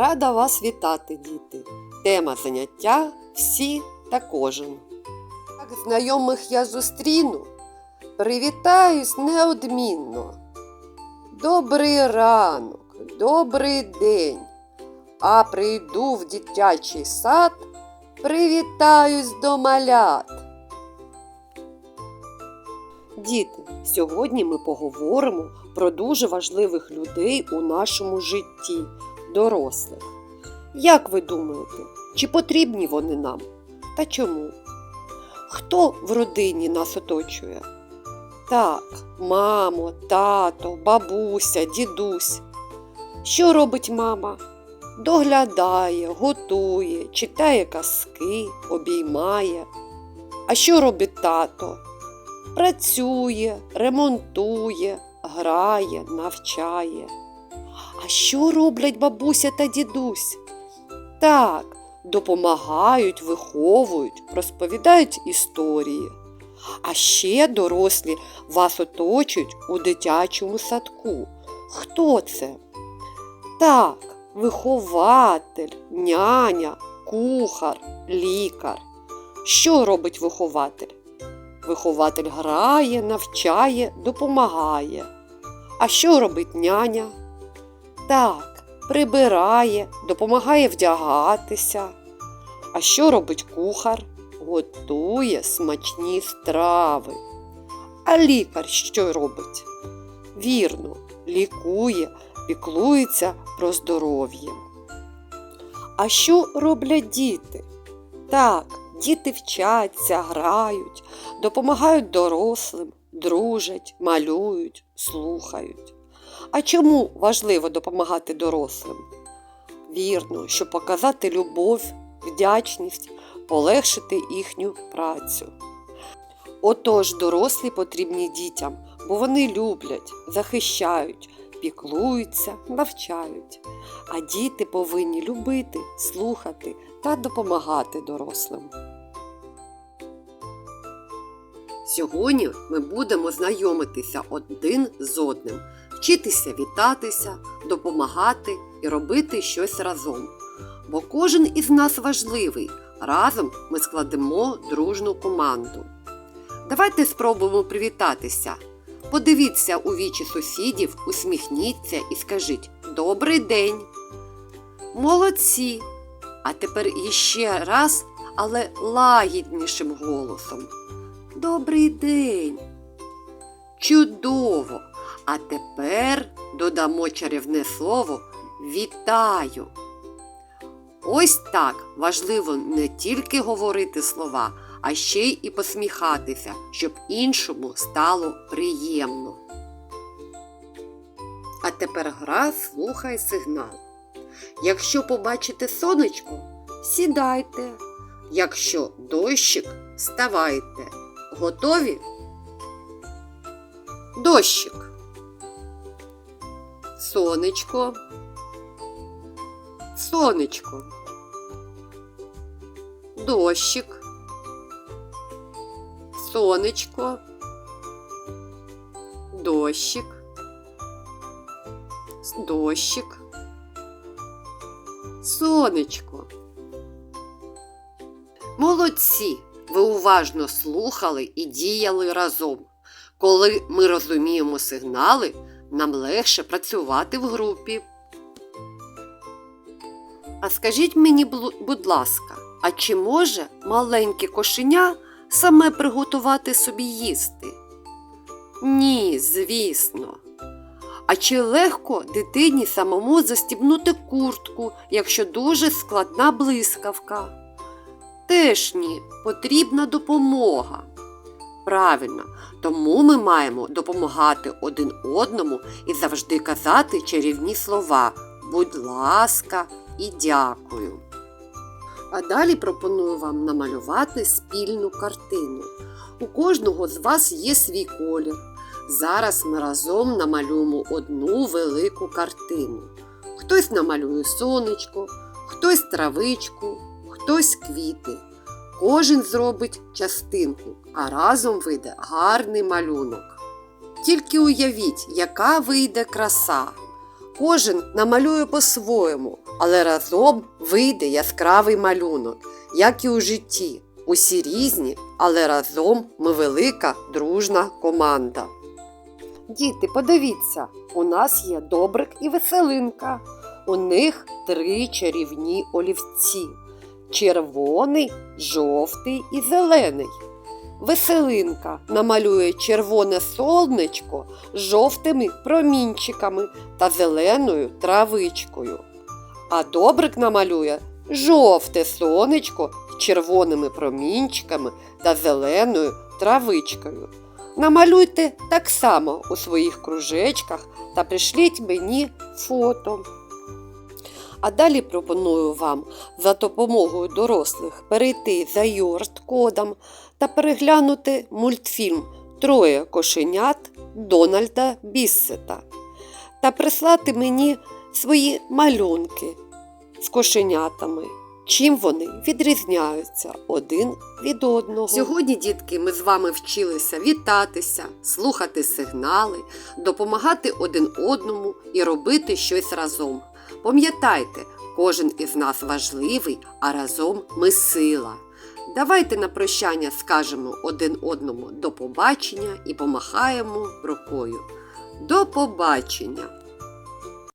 Рада вас вітати, діти. Тема заняття всі та кожен. Як знайомих я зустріну, привітаюсь неодмінно. Добрий ранок, добрий день. А прийду в дитячий сад, привітаюсь до малят. Діти, сьогодні ми поговоримо про дуже важливих людей у нашому житті, дорослих. Як ви думаєте, чи потрібні вони нам? Та чому? Хто в родині нас оточує? Так, мамо, тато, бабуся, дідусь. Що робить мама? Доглядає, готує, читає казки, обіймає. А що робить тато? Працює, ремонтує, грає, навчає. А що роблять бабуся та дідусь? Так, допомагають, виховують, розповідають історії. А ще дорослі вас оточують у дитячому садку. Хто це? Так, вихователь, няня, кухар, лікар. Що робить вихователь? Вихователь грає, навчає, допомагає. А що робить няня? Так, прибирає, допомагає вдягатися. А що робить кухар? Готує смачні страви. А лікар що робить? Вірно, лікує, піклується про здоров'я. А що роблять діти? Так, діти вчаться, грають, допомагають дорослим, дружать, малюють, слухають. А чому важливо допомагати дорослим? Вірно, щоб показати любов, вдячність, полегшити їхню працю. Отож, дорослі потрібні дітям, бо вони люблять, захищають, піклуються, навчають. А діти повинні любити, слухати та допомагати дорослим. Сьогодні ми будемо знайомитися один з одним, вчитися вітатися, допомагати і робити щось разом. Бо кожен із нас важливий. Разом ми складемо дружну команду. Давайте спробуємо привітатися. Подивіться у вічі сусідів, усміхніться і скажіть Добрий день! Молодці! А тепер іще раз, але лагіднішим голосом. Добрий день! Чудово! А тепер додамо чарівне слово Вітаю! Ось так важливо не тільки говорити слова, а ще й посміхатися, щоб іншому стало приємно. А тепер гра слухай сигнал. Якщо побачите сонечко, сідайте. Якщо дощик, вставайте. Готові? Дощик. Сонечко. Сонечко. Дощик. Сонечко. Дощик. Дощик. Сонечко. Молодці! Ви уважно слухали і діяли разом. Коли ми розуміємо сигнали, нам легше працювати в групі. А скажіть мені, будь ласка, а чи може маленьке кошеня саме приготувати собі їсти? Ні, звісно. А чи легко дитині самому застібнути куртку, якщо дуже складна блискавка? Теж ні, потрібна допомога. Правильно, тому ми маємо допомагати один одному і завжди казати чарівні слова будь ласка і дякую. А далі пропоную вам намалювати спільну картину. У кожного з вас є свій колір. Зараз ми разом намалюємо одну велику картину. Хтось намалює сонечко, хтось травичку, хтось квіти. Кожен зробить частинку, а разом вийде гарний малюнок. Тільки уявіть, яка вийде краса. Кожен намалює по-своєму, але разом вийде яскравий малюнок, як і у житті. Усі різні, але разом ми велика дружна команда. Діти, подивіться, у нас є добрик і веселинка. У них три чарівні олівці: червоний, жовтий і зелений. Веселинка намалює червоне солнечко жовтими промінчиками та зеленою травичкою. А добрик намалює жовте сонечко з червоними промінчиками та зеленою травичкою. Намалюйте так само у своїх кружечках та пришліть мені фото. А далі пропоную вам за допомогою дорослих перейти за юрст-кодом та переглянути мультфільм Троє кошенят Дональда Біссета та прислати мені свої малюнки з кошенятами. Чим вони відрізняються один від одного. Сьогодні, дітки, ми з вами вчилися вітатися, слухати сигнали, допомагати один одному і робити щось разом. Пам'ятайте, кожен із нас важливий, а разом ми сила. Давайте на прощання скажемо один одному до побачення і помахаємо рукою. До побачення!